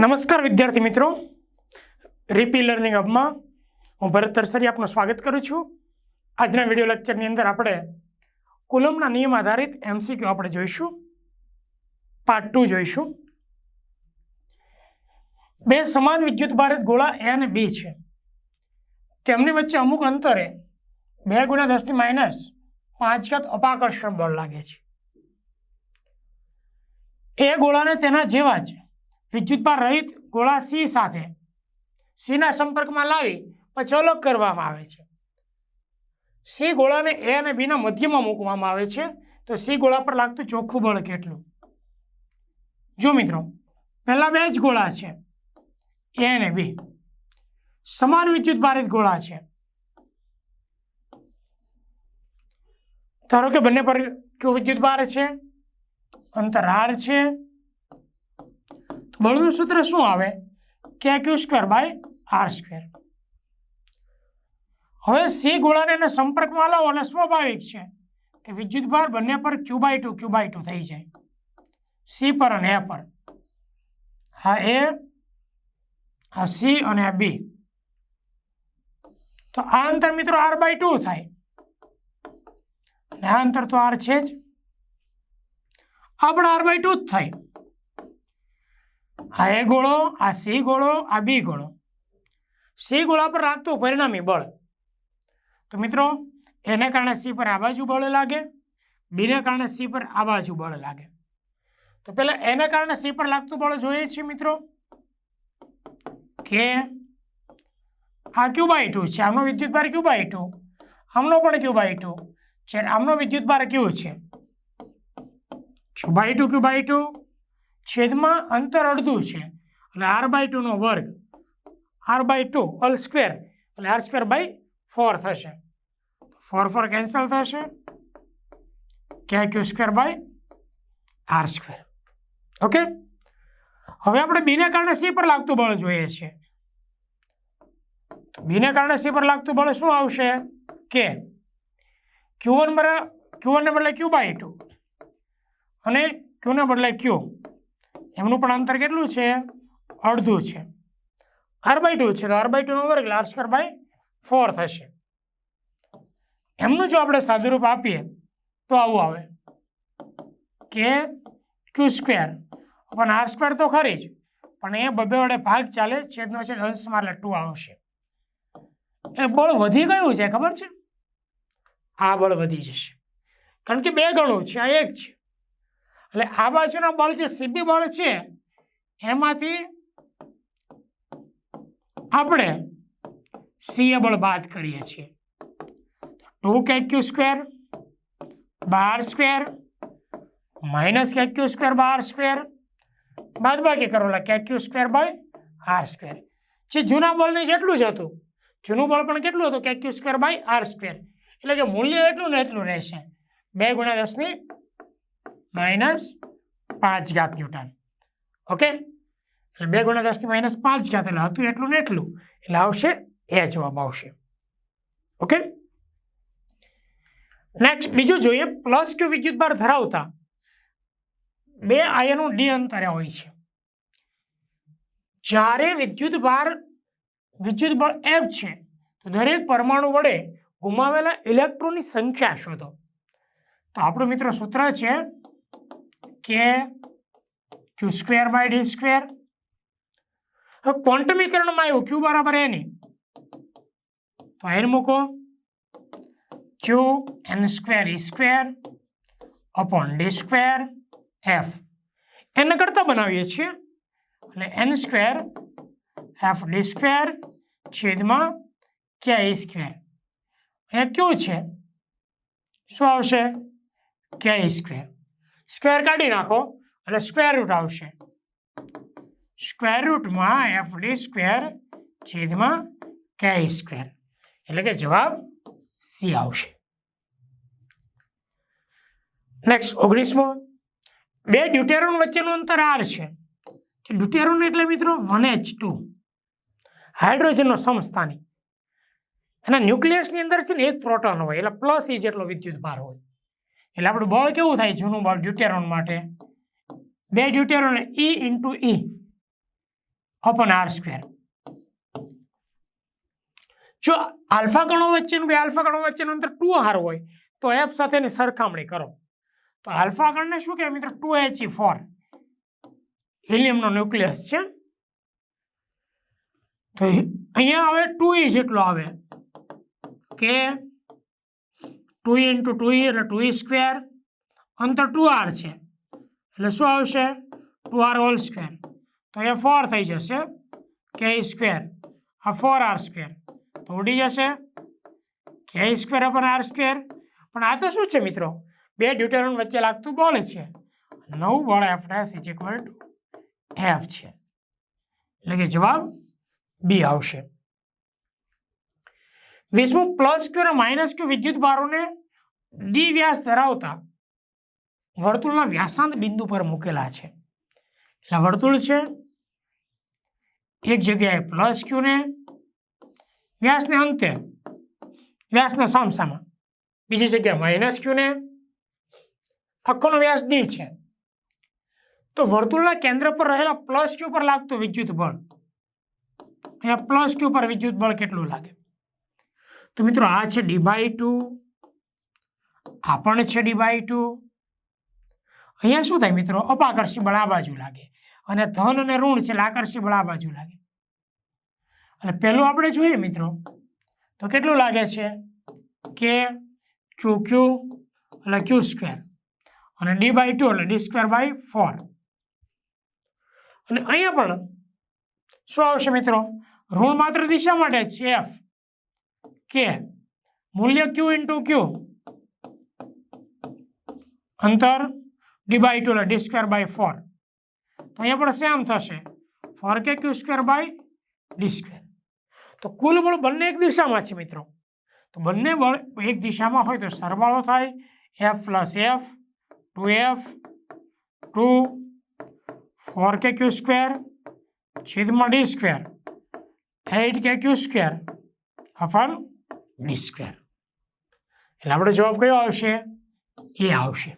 નમસ્કાર, વિદ્યાર્થી મિત્રો. રીપી લર્નિંગ હબમાં હું ભરત તરસરી આપનું સ્વાગત કરું છું. આજના વીડિયો લેક્ચરની અંદર આપણે કુલમના નિયમ આધારિત એમસીક્યુ આપણે જોઈશું. પાર્ટ ટુ જોઈશું. બે સમાન વિદ્યુત ભારત ગોળા એ અને બી છે. તેમની વચ્ચે અમુક અંતરે બે ગુણ્યા દસથી માઇનસ પાંચ ઘાત અપાકર્ષણ બળ લાગે છે. એ ગોળાને તેના જેવા જ વિદ્યુતભાર રહિત ગોળા સી સાથે સીના સંપર્કમાં લાવી પછી અલગ કરવામાં આવે છે. સી ગોળાને એ અને બીના મધ્યમાં મૂકવામાં આવે છે. તો સી ગોળા પર લાગતું ચોખ્ખું બળ કેટલું? જો મિત્રો, પહેલા બે જ ગોળા છે. એ અને બી. સમાન વિદ્યુત ભારિત ગોળા છે. ધારો કે બંને પર કયો વિદ્યુત ભાર છે? અંતર આર છે. બળનું સૂત્ર શું આવે? K Q square by R square હવે સી ગોળાને એના સંપર્કમાં લાવો અને સ્વાભાવિક છે કે વિદ્યુત ભાર બંને પર Q by two Q by two થઈ જાય. સી પર અને એ પર. હા એ આ સી અને આ બી તો આ અંતર મિત્રો આર બાય ટુ થાય. અને આ અંતર તો આર છે જ. આ પણ આર બાય ટુ જ થાય. આ એ ગોળો, આ સી ગોળો, આ બી ગોળો. સી ગોળા પર લાગતું પરિણામી બળ. તો મિત્રો, એને કારણે સી પર આ બાજુ બળ લાગે, બીને કારણે સી પર આ બાજુ બળ લાગે. તો પહેલાં એને કારણે સી પર લાગતું બળ જોઈએ છીએ મિત્રો. કે આ ક્યુ બાય ટુ છે, આમનો વિદ્યુત ભાર ક્યુ બાય ટુ આમનો પણ ક્યુ બાય ટુ જ્યારે આમનો વિદ્યુત ભાર ક્યુ છે? Q by two Q by two છેદમાં અંતર અડધું છે. એટલે આર બાય ટુનો વર્ગ R by two whole square એટલે આર સ્ક્વેર બાય ફોર થશે. ફોર ફોર કેન્સલ થશે. K Q square by R square okay હવે આપણે બીને કારણે સી પર લાગતું બળ જોઈએ છે. તો બીને કારણે સી પર લાગતું બળ શું આવશે? કે ક્યુ વન બરાબર ક્યુ વનને બદલે ક્યુ બાય ટુ અને ક્યુને બદલે ક્યુ એમનું પણ અંતર કેટલું છે? અડધું છે. આર બાય ટુ છે. તો આર બાય ટુનો વર્ગ આર સ્ક્વેર બાય ફોર થશે. એમનું જો આપણે સાદુરૂપ આપીએ, તો આવું આવે. કે ક્યુ સ્ક્વેર પણ આર સ્ક્વેર તો ખરી જ, પણ એ બબે વડે ભાગ ચાલે, છેદનો છેદ અંશમાં એટલે ટુ આવશે. એ બળ વધી ગયું છે, ખબર છે? આ બળ વધી જશે. કારણ કે બે ગણું છે, આ એક છે. એટલે આ બાજુના બળ જે સીબી બળ છે, એમાંથી આપણે સીએ બળ બાદ કરીએ છીએ. Two K Q square by R square minus K Q square by R square બાદ બાકી કરો એટલે K Q square by R square જે જૂના બળને જેટલું જ હતું, જૂનું બળ પણ કેટલું હતું? K Q square by R square એટલે કે મૂલ્ય એટલું ને એટલું રહેશે. બે ગુણ્યા દસની માઇનસ પાંચ ઘાત ન્યૂટન. ઓકે એટલે બે ગુણ્યા દસથી માઇનસ પાંચ ઘાત એટલે હતું એટલું ને એટલું. એટલે આવશે એ જવાબ આવશે. ઓકે નેક્સ્ટ બીજું જોઈએ પ્લસ ટુ વિદ્યુત ભાર ધરાવતા બે આયનો ડી અંતરે હોય છે. જ્યારે વિદ્યુત ભાર, વિદ્યુત બળ એફ છે, તો દરેક પરમાણુ વડે ગુમાવેલા ઇલેક્ટ્રોનની સંખ્યા શોધો. તો આપણું મિત્ર સૂત્ર છે K Q square by D square હવે ક્વોન્ટમીકરણમાં આવ્યું ક્યુ બરાબર એની તો એન મૂકો. Q N square E square upon D square F એને કરતા બનાવીએ છીએ. એટલે N square F D square છેદમાં કે ઈ સ્ક્વેર એ કયું છે. શું આવશે? કે ઈ સ્ક્વેર સ્ક્વેર કાઢી નાખો એટલે સ્ક્વેર રૂટ આવશે. સ્ક્વેર રૂટમાં એફ ડી સ્ક્વેર છેદમાં કે સ્ક્વેર. એટલે કે જવાબ સી આવશે. નેક્સ્ટ ઓગણીસમો. બે ડ્યુટેરોન વચ્ચેનું અંતર આર છે. ડ્યુટેરોન એટલે મિત્રો વન એચ ટુ. હાઇડ્રોજનનો સમસ્થાની. એના ન્યુક્લિયસની અંદર છે ને એક પ્રોટોન હોય, એટલે પ્લસ ઈ જેટલો વિદ્યુત ભાર હોય. એટલે આપણું બળ કેવું થાય જૂનું બળ ડ્યુટેરોન માટે? બે deuteron E into E upon R square જો આલ્ફા કણો વચ્ચેનું બે આલ્ફા કણો વચ્ચેનું અંતર ટુ આર હોય, તો એફ સાથેની સરખામણી કરો. તો આલ્ફા કણને શું કહેવાય મિત્રો? ટુ એચ ફોર હિલિયમનો ન્યુક્લિયસ છે. તો અહીંયા હવે ટુ ઈ જેટલો આવે. કે ટુ ઇન્ટુ ટુ ઈ એટલે ટુ સ્ક્વેર અંતર ટુ આર છે. એટલે શું આવશે? ટુ આર હોલ સ્ક્વેર તો એ ફોર થઈ જશે. કે સ્ક્વેર આ ફોર આર સ્ક્વેર તો ઉડી જશે. કે સ્ક્વેર અપન આર સ્ક્વેર પણ આ તો શું છે મિત્રો? બે ડ્યુટેરોન વચ્ચે લાગતું બોલ છે. નવું બોલ F dash is equal to F છે. એટલે કે જવાબ બી આવશે. વીસમું પ્લસ ક્યુ અને માઇનસ ક્યુ વિદ્યુત ભારોને ડી વ્યાસ ધરાવતા વર્તુળના વ્યાસાંત બિંદુ પર મૂકેલા છે. એટલે વર્તુળ છે. એક જગ્યાએ પ્લસ ક્યુ ને વ્યાસને અંતે, વ્યાસના સામસામાં. બીજી જગ્યાએ માઇનસ ક્યુ ને આખોનો વ્યાસ ડી છે. તો વર્તુળના કેન્દ્ર પર રહેલા પ્લસ ક્યુ પર લાગતું વિદ્યુત બળ, અહીંયા પ્લસ ક્યુ પર વિદ્યુત બળ કેટલું લાગે? તો મિત્રો આ છે ડી ટુ. આ પણ છે ડી બાય ટુ. અહીંયા શું થાય મિત્રો? અપાકર્ષી બળ બાજુ લાગે. અને ધન અને ઋણ છે લાકર્ષી બળ બાજુ લાગે. અને પહેલું આપણે જોઈએ મિત્રો, તો કેટલું લાગે છે? કે ક્યુ ક્યુ એટલે ક્યુ સ્ક્વેર. અને ડી બાય ટુ એટલે ડી સ્ક્વેર બાય ફોર. અને અહીંયા પણ શું આવશે મિત્રો? ઋણ માત્ર દિશા માટે છે એફ. કે મૂલ્ય ક્યુ ઇન્ટુ ક્યુ અંતર ડી બાય ટુ એટલે ડી સ્ક્વેર બાય ફોર તો અહીંયા પણ સેમ થશે four K Q square by D square તો કુલ બળ બંને એક દિશામાં છે મિત્રો તો બંને બળ એક દિશામાં હોય તો સરવાળો થાય F plus F two F two four K Q square છેદમાં D square eight K Q square upon D square એટલે આપણો જવાબ કયો આવશે? એ આવશે.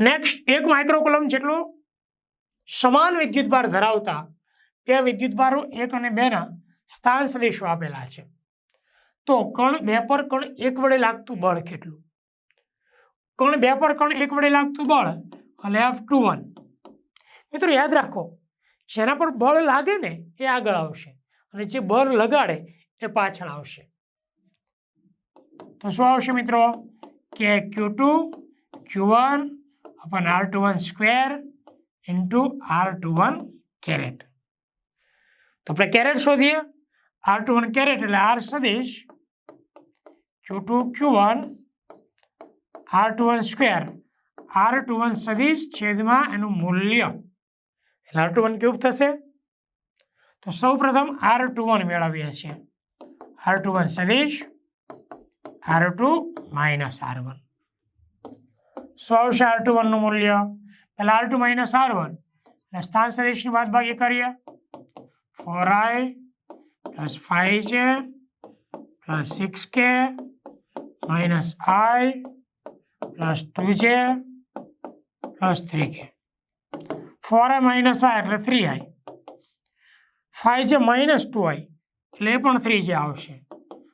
નેક્સ્ટ એક માઇક્રોકોલમ જેટલું સમાન વિદ્યુતભાર ધરાવતા તે વિદ્યુતભારો એક અને બેના સ્થાન સદીશો આપેલા છે. તો કણ બે પર કણ એક વડે લાગતું બળ કેટલું? કણ બે પર કણ એક વડે લાગતું બળ? એટલે એફ ટુ વન મિત્રો યાદ રાખો, જેના પર બળ લાગે ને એ આગળ આવશે. અને જે બર લગાડે એ પાછળ આવશે. તો શું આવશે મિત્રો? K Q two Q one upon R two one square into R two one caret તો આપણે કેરેટ શોધીએ. આર ટુ વન કેરેટ એટલે આર સદીશ Q two Q one R two one square R two one સદીશ છેદમાં એનું મૂલ્ય. એટલે આર ટુ વન ક્યુબ થશે. તો સૌ પ્રથમ આર ટુ વન મેળવીએ છીએ. આર ટુ વન સદીશ R two minus R one શું આવશે આર ટુ વનનું મૂલ્ય? પહેલાં R two minus R one એટલે સ્થાન સદીશની ભાગી કરીએ. ફોર આઈ પ્લસ ફાઈવ છે plus six K minus I plus two છે plus three K four I minus I એટલે થ્રી આઈ ફાઈવ છે માઇનસ ટુ આઈ, એટલે એ પણ થ્રી જે આવશે.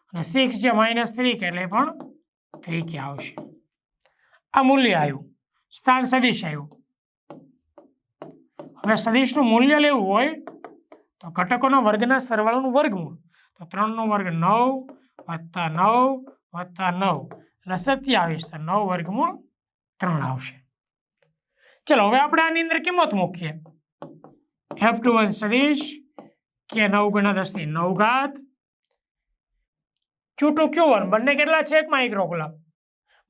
અને સિક્સ છે માઇનસ થ્રી કે એટલે એ પણ થ્રી કે આવશે. આ મૂલ્ય આવ્યું. સ્થાન સદીશ આવ્યું. હવે સદીશનું મૂલ્ય લેવું હોય, તો ઘટકોના વર્ગના સરવાળાનું વર્ગમૂળ. તો ત્રણનો વર્ગ નવ વત્તા નવ વત્તા નવ. એટલે સત્યાવીસ, તો નવ વર્ગમૂળ ત્રણ આવશે. ચલો, હવે આપણે આની અંદર કિંમત મૂકીએ. એફ ટુ વન સદીશ કે નવ ગુણ્યા દસની નવ ઘાત. ક્યુ ટુ ક્યુ વન બંને કેટલા છે? એક માઇક્રોકુલમ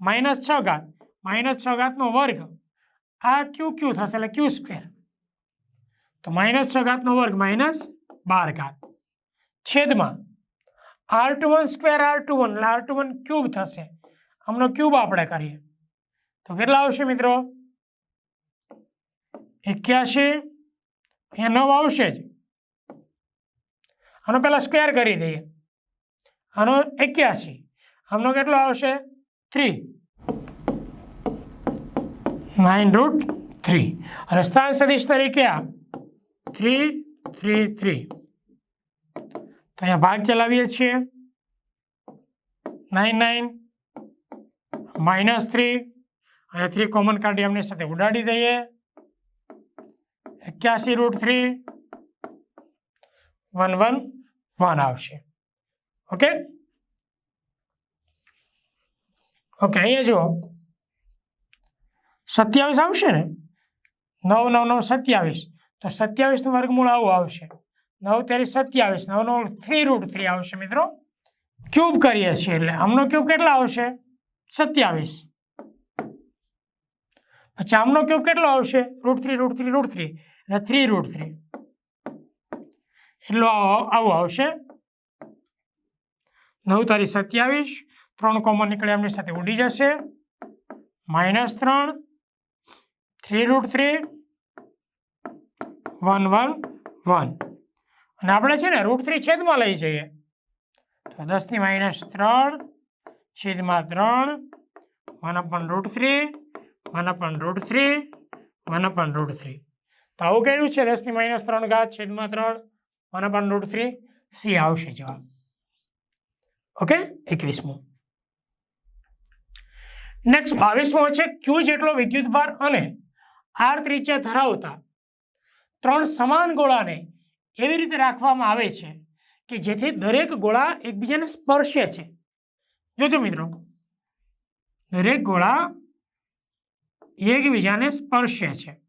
માઇનસ છ ઘાત. માઇનસ છ ઘાતનો વર્ગ આ ક્યુ ક્યુ થશે? એટલે ક્યુ સ્ક્વેર. તો માઇનસ છ ઘાતનો વર્ગ માઇનસ બાર ઘાત. છેદમાં R two one square R two one. એટલે આર ટુ વન ક્યુબ થશે. આમનો ક્યુબ આપણે કરીએ. તો કેટલા આવશે મિત્રો? એક્યાસી એ નવ આવશે જ. આનો પહેલાં સ્ક્વેર કરી દઈએ. આનો એક્યાસી. આમનો કેટલો આવશે? થ્રી નાઇન રૂટ થ્રી અને સ્થાન સદીશ તરીકે આ. થ્રી થ્રી થ્રી તો અહીંયા ભાગ ચલાવીએ છીએ. નાઇન નાઇન માઇનસ થ્રી અહીંયા થ્રી કોમન કાઢી એમની સાથે ઉડાડી દઈએ. એક્યાસી root three one one one આવશે. ઓકે? ઓકે, અહીંયા જુઓ. સત્યાવીસ આવશે ને? નવ નવ નવ, સત્યાવીસ. તો સત્યાવીસનું વર્ગમૂળ આવું આવશે. નવ તેરી સત્યાવીસ, નવ નવ થ્રી રૂટ થ્રી આવશે મિત્રો. ક્યુબ કરીએ છીએ એટલે આમનો ક્યુબ કેટલા આવશે? સત્યાવીસ. પછી આમનો ક્યુબ કેટલો આવશે? Root three root three root three એટલે થ્રી રૂટ થ્રી એટલું આવો- આવું આવશે. નવ તારી સત્યાવીસ, ત્રણ કોમન નીકળે એમની સાથે ઉડી જશે. માઇનસ ત્રણ, three root three, one one one. અને આપણે છે ને રૂટ થ્રી છેદમાં લઈ જઈએ. તો દસની માઇનસ ત્રણ, છેદમાં ત્રણ, one upon root three, one upon root three, one upon root three. તો આવું કર્યું છે દસની માઇનસ ત્રણ ઘાત છેદમાં ત્રણ. One upon root three C આવશે જવાબ. ઓકે એકવીસમું. નેક્સ્ટ બાવીસમો છે ક્યુ જેટલો વિદ્યુતભાર અને આર ત્રિજ્યા ધરાવતા ત્રણ સમાન ગોળાને એવી રીતે રાખવામાં આવે છે કે જેથી દરેક ગોળા એકબીજાને સ્પર્શે છે. જોજો મિત્રો. દરેક ગોળા એકબીજાને સ્પર્શે છે.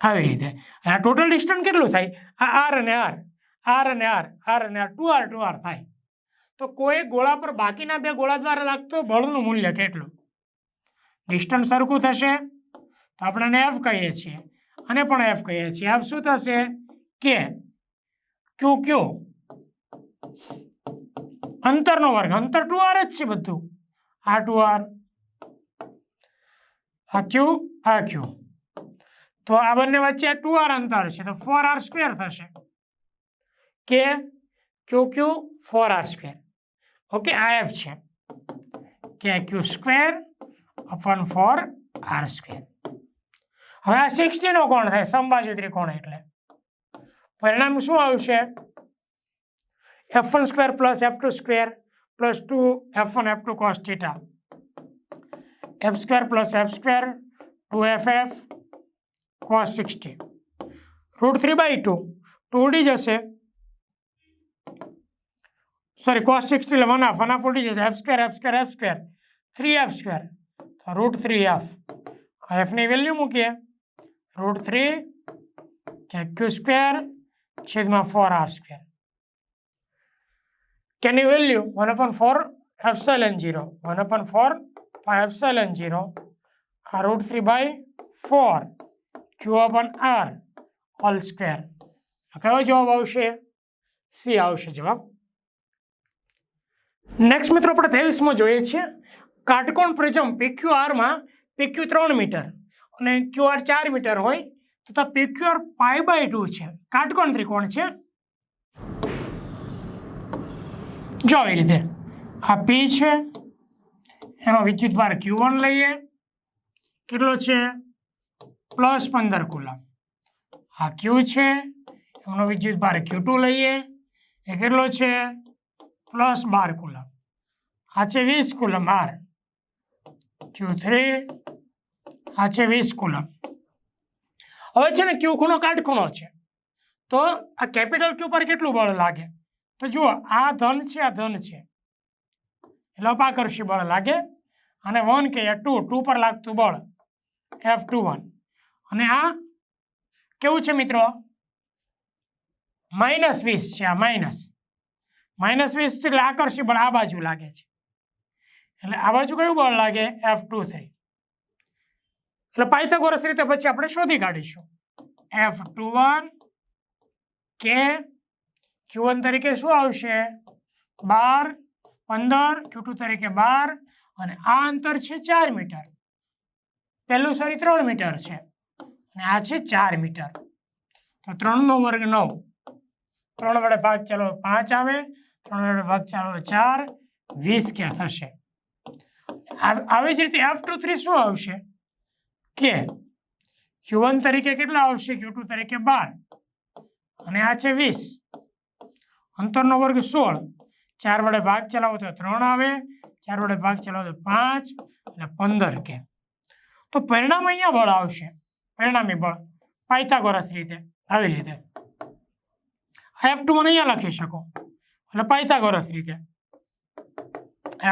આવી રીતે. અને આ ટોટલ ડિસ્ટન્સ કેટલું થાય? આ આર અને આર આર અને આર આર અને R two R two R થાય. તો કોઈ ગોળા પર બાકીના બે ગોળા દ્વારા લાગતો બળનું મૂલ્ય કેટલું? ડિસ્ટન્સ સરખું થશે તો આપણે એને એફ કહીએ છીએ. અને પણ એફ કહીએ છીએ. એફ શું થશે? કે ક્યુ ક્યુ અંતરનો વર્ગ. અંતર ટુ આર જ છે બધું. આ ટુ આર આ ક્યુ આ ક્યુ તો આ બંને વચ્ચે ટુ આર અંતર છે, તો ફોર આર સ્ક્વેર થશે. K Q Q four R square okay આ એફ છે. K Q square upon four R square હવે આ સિક્સટીનો કોણ થાય? સમબાજુ ત્રિકોણ એટલે. પરિણામ શું આવશે? F one square plus F two square plus two F one F two cos theta F square plus F square two F F cos sixty root three by two two ઉડી જશે સોરી કોસ સિક્સટી એટલે one half one half ઉડી જશે F square F square F square three F square તો root three F એફની value મૂકીએ root three K Q square છેદમાં four R square કેની value one upon four epsilon zero one upon four epsilon zero આ root three by four Q upon R, whole square. કયો જવાબ આવશે? C આવશે જવાબ. નેક્સ્ટ મિત્રો આપણે ત્રેવીસમાં જોઈએ છીએ. કાટકોણ પ્રિઝમ પીક્યુ આરમાં પીક્યુ ત્રણ મીટર અને ક્યુ આર ચાર મીટર હોય તથા PQ R pi by two છે. કાટકોણ ત્રિકોણ છે? જો આવી રીતે. આ પી છે. એનો વિદ્યુતભાર ક્યુ વન લઈએ. કેટલો છે? પ્લસ પંદર કુલમ. આ ક્યુ છે? એમનો વિદ્યુત ભાર ક્યુ ટુ લઈએ? એ કેટલો છે? પ્લસ બાર કુલમ. આ છે વીસ કુલમ આર. ક્યુ થ્રી? આ છે વીસ કુલમ. હવે છે ને ક્યુ ખૂણો કાટખૂણો છે. તો આ કેપિટલ ક્યુ પર કેટલું બળ લાગે? તો જુઓ, આ ધન છે, આ ધન છે. એટલે અપાકર્ષી બળ લાગે. અને વન કે ટુ ટુ પર લાગતું બળ એફ ટુ વન. અને આ કેવું છે મિત્રો? માઇનસ વીસ છે આ માઇનસ. માઇનસ વીસ એટલે આકર્ષી બળ આ બાજુ લાગે છે. એટલે આ બાજુ કયું બળ લાગે? F two three. એટલે પાયથાગોરસ રીતે પછી આપણે શોધી કાઢીશું. F two one K Q one તરીકે શું આવશે? બાર, પંદર, ક્યુ ટુ તરીકે બાર, અને આ અંતર છે ચાર મીટર. પહેલું સોરી ત્રણ મીટર છે. અને આ છે ચાર મીટર. તો ત્રણનો વર્ગ નવ. ત્રણ વડે ભાગ ચાલો પાંચ આવે. ત્રણ વડે ભાગ ચાલો ચાર. વીસ ક્યાં થશે? આવી જ રીતે એફ ટુ થ્રી શું આવશે? કે ક્યુ વન તરીકે કેટલા આવશે? ક્યુ ટુ તરીકે બાર. અને આ છે વીસ. અંતરનો વર્ગ સોળ. ચાર વડે ભાગ ચલાવો તો ત્રણ આવે. ચાર વડે ભાગ ચલાવો તો પાંચ. અને પંદર કે. તો પરિણામ અહીંયા બળ આવશે. પરિણામી બળ પાયથાગોરસ રીતે આવી રીતે એફ ટુ મને અહીંયા લખી શકો એટલે પાયથાગોરસ રીતે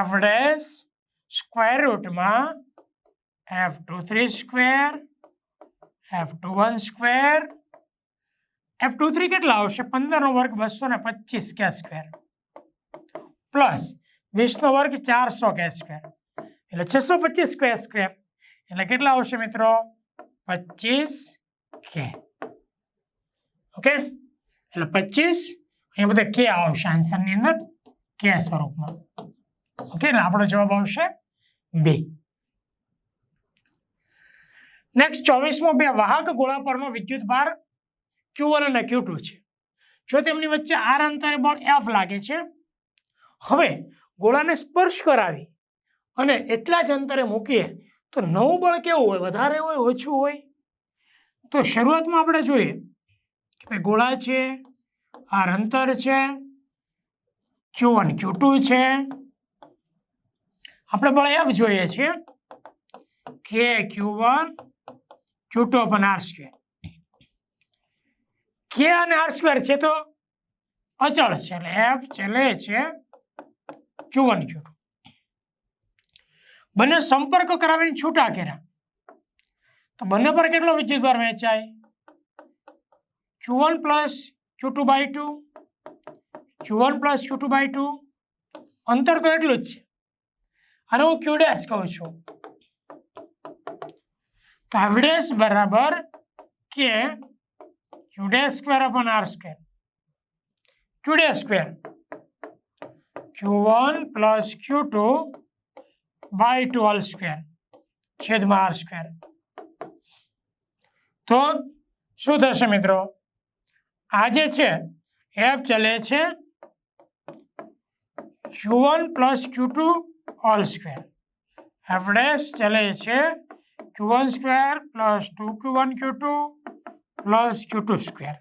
F dash square રૂટમાં F two three square F two one square F two three કેટલા આવશે? પંદરનો વર્ગ બસો ને પચીસ કે સ્ક્વેર પ્લસ વીસનો વર્ગ ચારસો કે સ્ક્વેર એટલે છસો પચીસ કે સ્ક્વેર એટલે કેટલા આવશે મિત્રો? પચીસ કે? ઓકે એટલે પચીસ, અહીંયા બધા કે આવશે આન્સરની અંદર, કે સ્વરૂપમાં. ઓકે એટલે આપણો જવાબ આવશે બે. નેક્સ્ટ ચોવીસમો બે, વાહક ગોળા પરનો વિદ્યુત ભાર ક્યુ વન અને ક્યુ ટુ છે. જો તેમની વચ્ચે આર અંતરે બળ એફ લાગે છે, હવે ગોળાને સ્પર્શ કરાવી અને એટલા જ અંતરે મૂકીએ તો નવું બળ કેવું હોય? વધારે હોય, ઓછું હોય? તો શરૂઆતમાં આપણે જોઈએ કે ભાઈ ગોળા છે આર અંતર છે ક્યુ વન ક્યુ ટુ છે. આપણે બળ એફ જોઈએ છીએ K Q one Q two upon R square K અને આર સ્ક્વેર છે તો અચળ છે, એટલે એફ ચલે છે ક્યુ વન ક્યુ ટુ બંને સંપર્ક કરાવીને છૂટા કર્યા. તો બંને પર કેટલો વિદ્યુતભાર વહેંચાય? Q plus Q two by two Q plus Q two by two, અંતર તો એટલું જ છે. અને હું ક્યુ ડેશ કહું છું. તો આ બરાબર K Q dash square upon R square. Q dash square. Q one plus Q two by two whole square, છેદમાં આર સ્ક્વેર. તો શું થશે મિત્રો? આ જે છે એફ ચલે છે Q one plus Q two whole square F dash ચલે છે Q one square plus two Q one Q two plus Q two square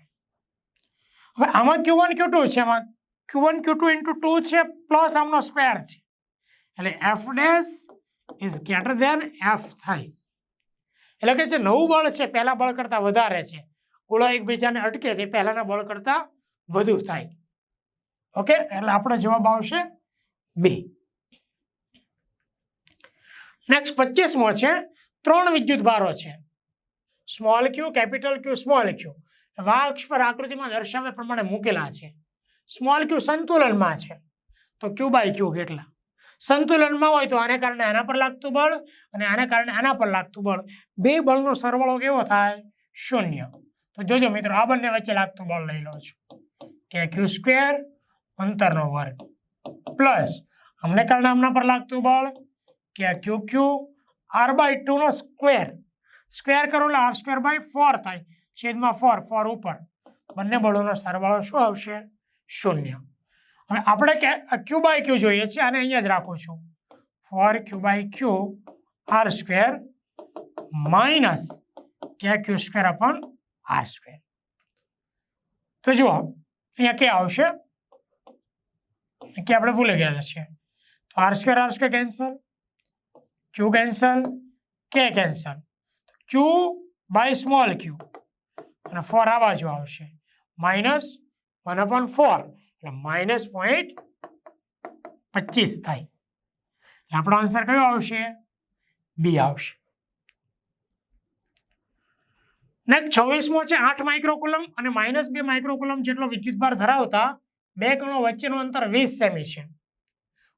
હવે આમાં ક્યુ વન ક્યુ ટુ છે એમાં Q one Q two into two છે plus આમનો square છે. એટલે F dash is greater than F થાય. એટલે કે જે નવું બળ છે, પહેલાં બળ કરતાં વધારે છે. ઓળો એકબીજાને અટકે તે પહેલાંના બળ કરતાં વધુ થાય. ઓકે એટલે આપણો જવાબ આવશે બી નેક્સ્ટ પચીસમો છે, ત્રણ વિદ્યુત ભારો છે. Small Q capital Q small Q વાક્ષ પર આકૃતિમાં દર્શાવ્યા પ્રમાણે મૂકેલા છે. સ્મોલ ક્યુ સંતુલનમાં છે. તો ક્યુ બાય ક્યુ કેટલા? સંતુલનમાં હોય તો આને કારણે આના પર લાગતું બળ અને આને કારણે આના પર લાગતું બળ. બે બળનો સરવાળો કેવો થાય? શૂન્ય. તો જોજો મિત્રો, આ બંને વચ્ચે લાગતું બળ લઈ લો છું. કે ક્યુ સ્ક્વેર અંતરનો વર્ગ. પ્લસ અમને કારણે આમના પર લાગતું બળ k q q r by ટુનો square square કરો એટલે આર સ્ક્વેર બાય ફોર થાય. છેદમાં ફોર ફોર ઉપર. બંને બળોનો સરવાળો શું આવશે? શૂન્ય. હવે આપણે કે ક્યુ બાય ક્યુ જોઈએ છે અને અહીંયા જ રાખું છું. Four q by q r square minus k q square upon r square તો જુઓ, અહીંયા કે આવશે. કે આપણે ભૂલી ગયા છીએ. તો r square r square cancel q cancel k cancel q by small q અને ફોર આ બાજુ આવશે. માઇનસ વન અપોન ફોર એટલે માઇનસ પોઈન્ટ પચીસ થાય. એટલે આપણો આન્સર કયો આવશે? બી આવશે. નેક્સ્ટ છવ્વીસમો છે આઠ માઇક્રોકુલમ અને માઇનસ બે માઇક્રોકુલમ જેટલો વિદ્યુતભાર ધરાવતા બે કણો વચ્ચેનું અંતર વીસ સેમી છે.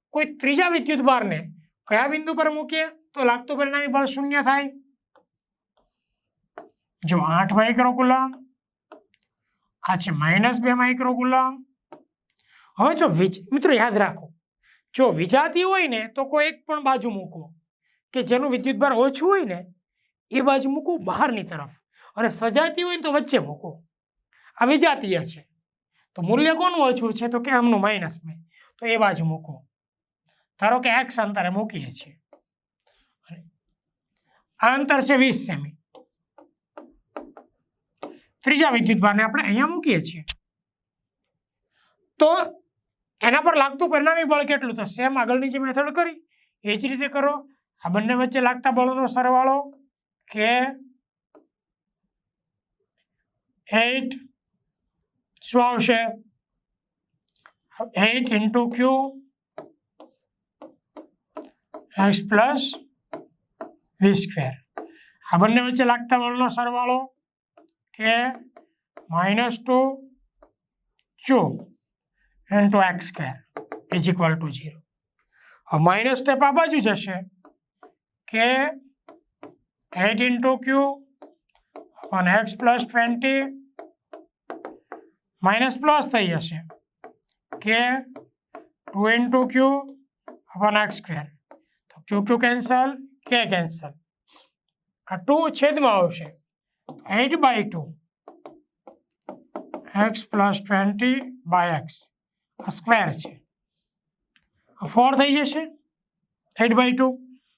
કોઈ ત્રીજા વિદ્યુતભારને કયા બિંદુ પર મૂકીએ? તો લાગતું પરિણામી બળ શૂન્ય થાય. જો આઠ માઇક્રોકુલમ આ છે માઇનસ બે માઇક્રોકુલમ હવે જો મિત્રો યાદ રાખો, જો વિજાતી હોય ને તો કોઈ એક પણ બાજુ મૂકવો કે જેનું વિદ્યુતભાર ઓછું હોય ને, એ બાજુ મૂકવું બહારની તરફ. અને સજાતી હોય ને તો વચ્ચે મૂકો. આ વિજાતીય છે. તો મૂલ્ય કોનું ઓછું છે? તો કે આમનું માઇનસ બે. તો એ બાજુ મૂકો. ધારો કે એક્સ અંતરે મૂકીએ છીએ. આ અંતર છે વીસ સેમી. ત્રીજા વિદ્યુતભારને આપણે અહીંયા મૂકીએ છીએ. તો એના પર લાગતું પરિણામી બળ કેટલું તો સેમ આગળની જે મેથડ કરી, એ જ રીતે કરો. આ બંને વચ્ચે લાગતા બળોનો સરવાળો કે એટ શું આવશે? Eight into q x plus v square. આ બંને વચ્ચે લાગતા બળનો સરવાળો k minus two q. Into x square is equal to zero હવે માઇનસ સ્ટેપ આ બાજુ જશે કે એટ ઇન્ટુ ક્યુ અને x plus twenty minus plus થઈ જશે k two into q upon x square તો q q cancel k cancel આ ટુ છેદમાં આવશે eight by two x plus twenty by x આ સ્ક્વેર છે. ફોર થઈ જશે. એટ બાય ટુ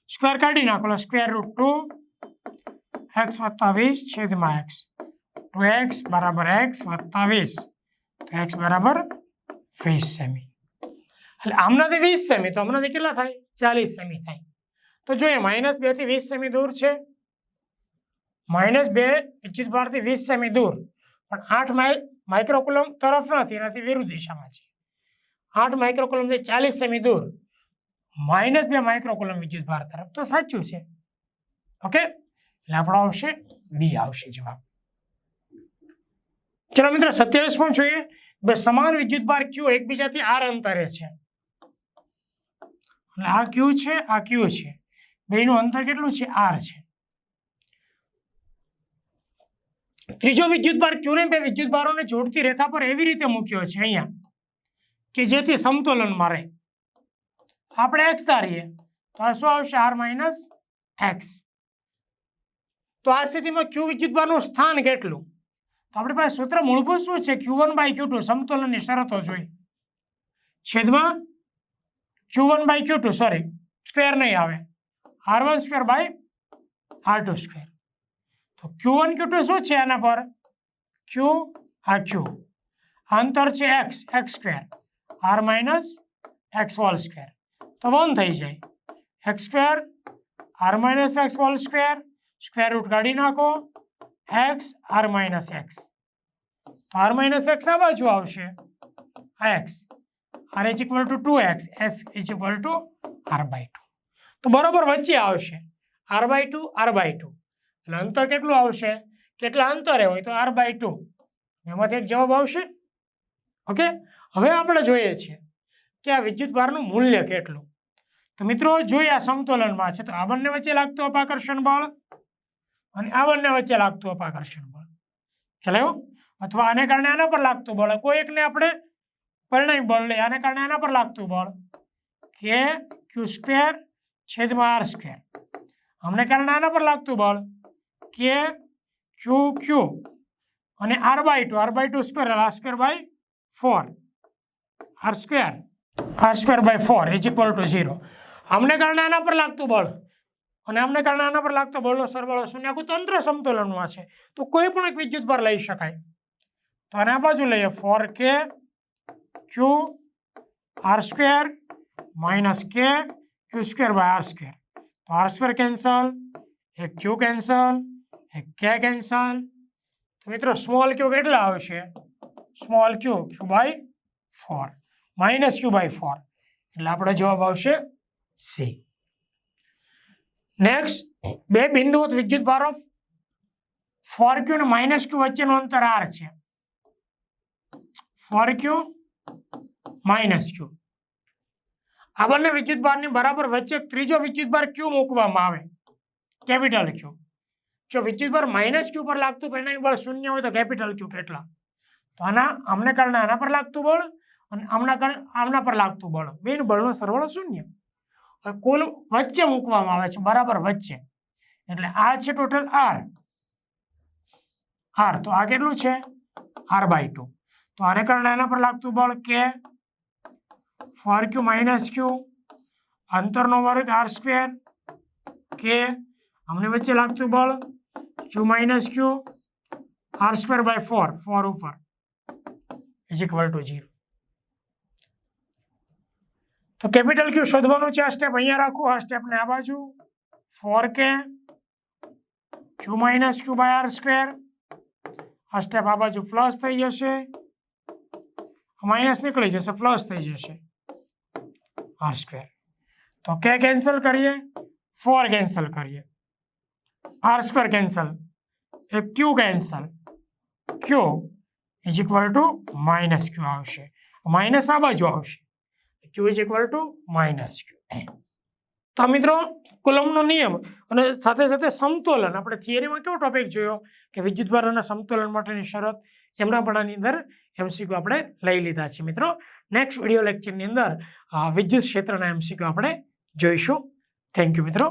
સ્ક્વેર કાઢી નાખો. સ્ક્વેર રૂટ ટુ એક્સ વત્તા વીસ છેદમાં એક્સ ટુ એક્સ બરાબર એક્સ વત્તા વીસ. તો એક્સ બરાબર વીસ સેમી એટલે આમનાથી વીસ સેમી તો હમણાંથી કેટલા થાય? ચાલીસ સેમી થાય. તો જોઈએ માઇનસ બેથી વીસ સેમી દૂર છે. માઇનસ બે વિદ્યુત ભારથી વીસ સેમી દૂર. પણ આઠ માઈ માઇક્રોકુલમ તરફ નથી, એનાથી વિરુદ્ધ દિશામાં છે. આઠ માઇક્રોકુલમથી ચાલીસ સેમી દૂર. માઇનસ બે માઇક્રોકોલમ વિદ્યુત ભાર તરફ. તો સાચું છે. ઓકે એટલે આપણો આવશે બી આવશે જવાબ. ચલો મિત્રો પણ જોઈએ. બે સમાન વિદ્યુત ભાર ક્યુ એકબીજાથી આર અંતરે છે. એટલે આ ક્યુ છે, આ ક્યુ છે. બેનું અંતર કેટલું છે? આર છે. ત્રીજો વિદ્યુત ભાર ક્યુને બે વિદ્યુત ભારોને જોડતી રેખા પર એવી રીતે મૂક્યો છે અહીંયા. કે જેથી સમતોલનમાં રહે આપણે એક્સ ધારીએ, તો આ શું આવશે? આર માઇનસ એક્સ તો આ સ્થિતિમાં ક્યુ વિદ્યુતભારનું સ્થાન કેટલું? તો આપણી પાસે સૂત્ર મૂળભૂત શું છે? Q one by q two સમતોલનની શરતો જોઈ. છેદમાં q one by q two sorry square નહીં આવે. R one square by r two square તો ક્યુ વન ક્યુ ટુ શું છે આના પર? ક્યુ આ ક્યુ અંતર છે x x square r minus x whole square તો વન થઈ જાય. X square r minus x whole square square root કાઢી નાખો. એક્સ આર માઇનસ એક્સ તો આર માઇનસ એક્સ આ બાજુ આવશે. આ X R is equal to two X S is equal to R by two તો બરોબર વચ્ચે આવશે. R by two R by two એટલે અંતર કેટલું આવશે? કેટલા અંતરે હોય તો આર બાય ટુ એમાંથી એક જવાબ આવશે ઓકે? હવે આપણે જોઈએ છીએ કે આ વિદ્યુત ભારનું મૂલ્ય કેટલું? તો મિત્રો જોઈએ આ સમતોલનમાં છે, તો આ બંને વચ્ચે લાગતું અપાકર્ષણ બળ અને આ બંને વચ્ચે લાગતું અપાકર્ષણ બળ. ખ્યાલ આવ્યો? અથવા આને કારણે આના પર લાગતું બળ. કોઈ એકને આપણે પરિણામ બળ લઈએ, આને કારણે આના પર લાગતું બળ. કે ક્યુ સ્ક્વેર છેદમાં આર સ્ક્વેર અમને કારણે આના પર લાગતું બળ. કે ક્યુ ક્યુ અને r by two r by two square r square by four. R square r square by four is equal to zero અમને કારણે આના પર લાગતું બળ? અને અમને કારણે આના પર લાગતો બળનો સરવાળો શૂન્ય, આખું તંત્ર સમતોલનમાં છે. તો કોઈ પણ એક વિદ્યુત ભાર લઈ શકાય. તો આના બાજુ લઈએ. Four k q r square minus k q square by r square તો આર સ્ક્વેર કેન્સલ એક ક્યુ કેન્સલ એક કે કેન્સલ તો મિત્રો સ્મોલ ક્યુ કેટલા આવશે? Small q? Q by four. Minus q by four. એટલે આપણો જવાબ આવશે સી. નેક્સ્ટ, બે બિંદુઓ વિદ્યુત ભારો ફોર ક્યુ અને માઇનસ ક્યુ વચ્ચેનું અંતર આર છે. Four q, minus q. આ બંને વિદ્યુત ભારની બરાબર વચ્ચે ત્રીજો વિદ્યુત ભાર ક્યુ મૂકવામાં આવે? Capital Q. જો વિદ્યુત ભાર માઇનસ ક્યુ પર લાગતું પરિણામી બળ શૂન્ય હોય તો કેપિટલ ક્યુ કેટલા? તો આના, આમને કારણે આના પર લાગતું બળ અને આમના કારણે આમના પર લાગતું બળ. બેનું બળનો સરવાળો શૂન્ય. હવે કુલ વચ્ચે મૂકવામાં આવે છે, બરાબર વચ્ચે. એટલે આ છે ટોટલ આર આર તો આ કેટલું છે? આર બાય ટુ તો આને કારણે આના પર લાગતું બળ કે ફોર ક્યુ માઇનસ ક્યુ અંતરનો વર્ગ આર સ્ક્વેર કે અમને વચ્ચે લાગતું બળ q minus q r square by four four ઉપર. ઇઝ ઇક્વલ ટુ ઝીરો તો કેપિટલ ક્યુ શોધવાનું છે આ સ્ટેપ અહીંયા રાખું આ સ્ટેપને આ બાજુ four k q minus q by r square આ સ્ટેપ આ બાજુ પ્લસ થઈ જશે માઇનસ નીકળી જશે પ્લસ થઈ જશે આર સ્ક્વેર તો કે કેન્સલ કરીએ ફોર કેન્સલ કરીએ r square cancel A q cancel q is equal to minus q આવશે. માઇનસ આ બાજુ આવશે. Q is equal to minus q તો મિત્રો કુલમનો નિયમ અને સાથે સાથે સમતોલન, આપણે થિયરીમાં કેવો ટોપિક જોયો? કે વિદ્યુતભારોના સમતોલન માટેની શરત એમના પડાની અંદર એમસીક્યુ આપણે લઈ લીધા છે. મિત્રો નેક્સ્ટ વીડિયો લેક્ચરની અંદર વિદ્યુત ક્ષેત્રના એમસીક્યુ આપણે જોઈશું. થેન્ક યુ મિત્રો.